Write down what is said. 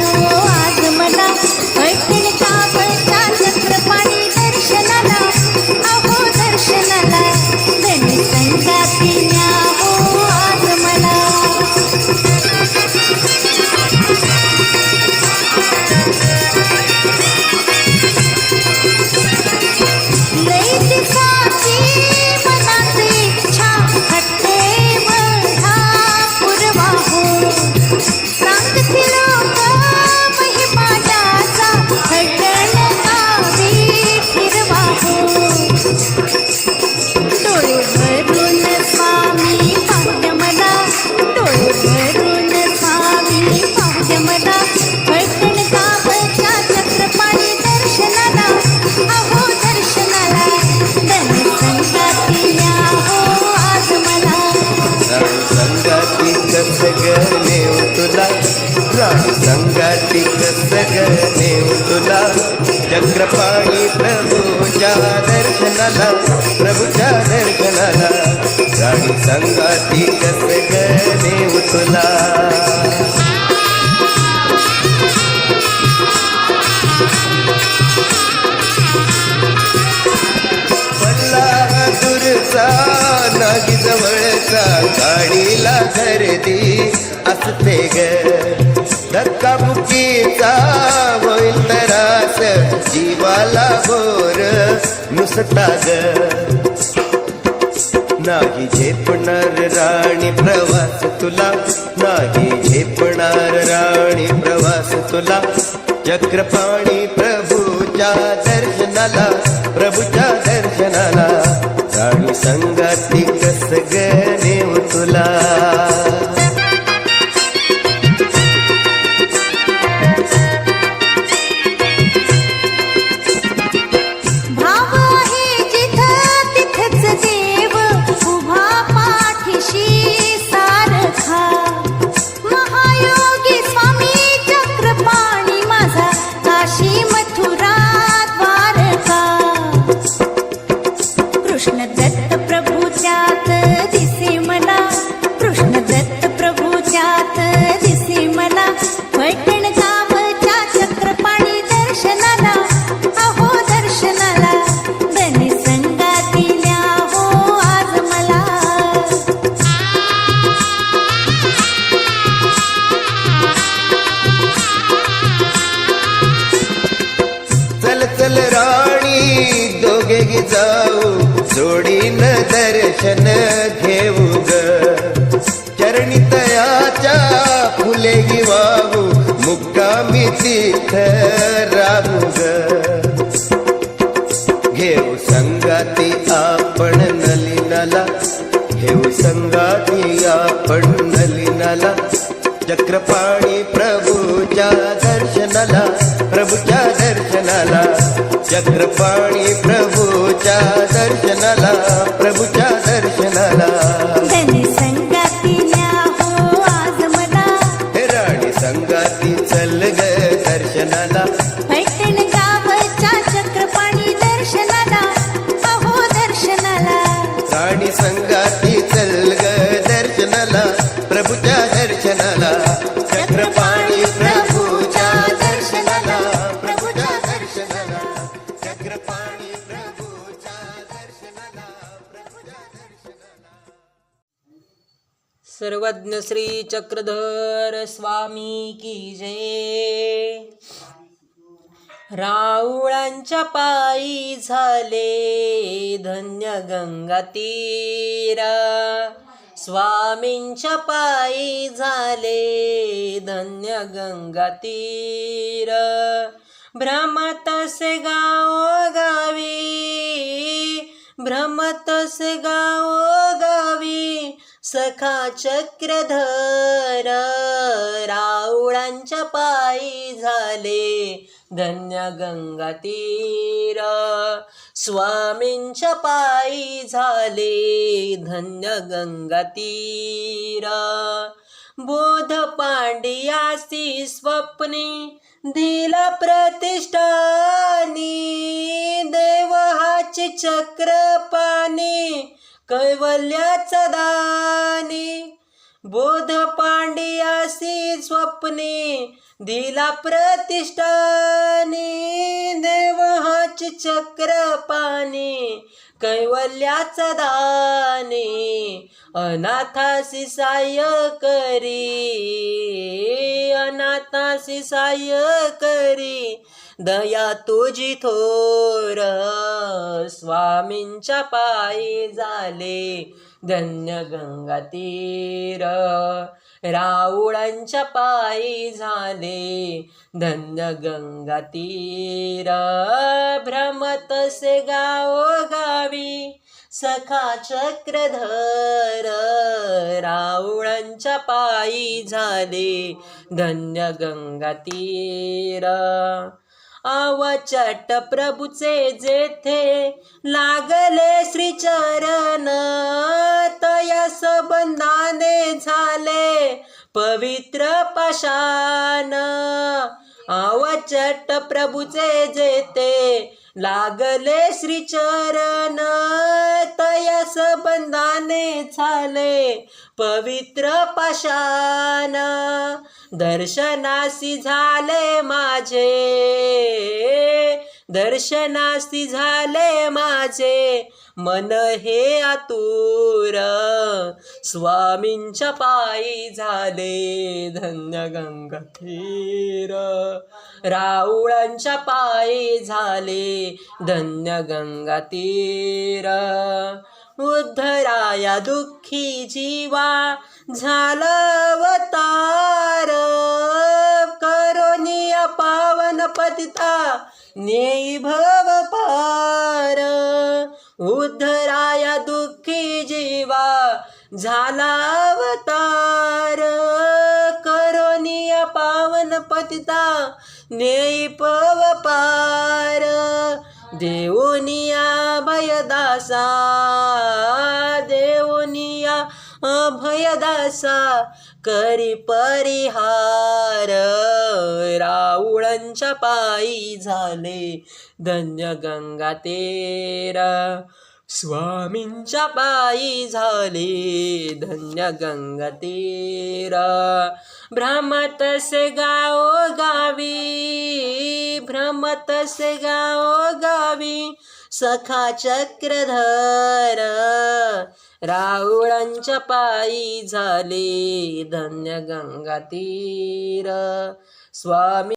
हो राणी संगाती देव तुला. चक्रपाणी प्रभूच्या दर्शनाला प्रभूच्या दर्शनाला. राणी संगाती कस देव तुला. दूरचा नागी जवळचा गाडीला गर्दी असते ग. धक्काबुक्कीचा होईल तरास जीवाला भोर नुसता ग नाही झेपणार राणी प्रवास तुला नाही झेपणार राणी प्रवास तुला. चक्रपाणी प्रभूच्या दर्शनाला प्रभूच्या दर्शनाला राणी संगाती कस ग नेऊ तुला. दोघे जाऊ जोडीन दर्शन घेऊ ग. चरणी तयाच्या फुले वाहू मुक्कामी तीथ राहू ग. घेऊ संगाती आपण नलिनाला घेऊ संगाती आपण नलिनाला. चक्रपाणी प्रभूच्या दर्शनाला प्रभूच्या दर्शनाला. चक्रपाणी प्रभूच्या दर्शनाला प्रभूच्या दर्शनाला. हो हे राणी संगाती चल ग दर्शनाला. सर्वज्ञ श्री चक्रधर स्वामी की जय. राऊळांच्या पायी झाले धन्य गंगा तीरा स्वामींच्या पायी झाले धन्य गंगा तीर भ्रमतसे गाव गावी भ्रमतसे गाव गावी. सखा चक्रधर रावळांच्या पायी झाले धन्य गंगा तीर स्वामींच्या पायी झाले धन्य गंगा तीर बोध पांडियासी स्वप्नी दिला प्रतिष्ठानी. देवहाचे चक्र पाणी कैवल्याचा दानी. बोध पांडियासी स्वप्ने दिला प्रतिष्ठाने. देवहाच चक्र पाने कैवल्याचा दाने. अनाथासी साय करी अनाथासी साय करी. दया तुझी थोर स्वामींच्या पायी झाले. धन्य गंगा तीर राऊळांच्या पायी झाले. धन्य गंगा तीर भ्रमतसे गावो गावी. सखा चक्रधर राऊळांच्या पायी झाले. धन्य गंगा तीर अवचट प्रभूचे जेथे लागले श्रीचरण तया बंधाने झाले पवित्र पाषाण. अवचट प्रभूचे जेथे लागले श्रीचरण तया बंधाने झाले पवित्र पाषाण. दर्शनासी झाले माझे दर्शनासी झाले माझे. मन हे आतुर. स्वामींच्या पायी झाले धन्य गंगा तीर राऊळांच्या पायी झाले धन्य गंगा तीर उद्धराया दुःखी जीवा झाला अवतार. करोनी अप पतिता नेई भव पार. उद्धराया दुःखी जीवा झाला अवतार. करोनिया पावन पतिता नेई पव पार. देऊनिया भयदासा दे अभयदासा करी परिहार. राऊळांच्या पायी झाले धन्य गंगा तेरा. स्वामींच्या पायी झाले धन्य गंगा तेरा. भ्रमतसे गाव गावी भ्रमतसे गाव गावी सखा चक्रधर. राहुळांच्या पायी झाले धन्य गंगा तीर स्वामी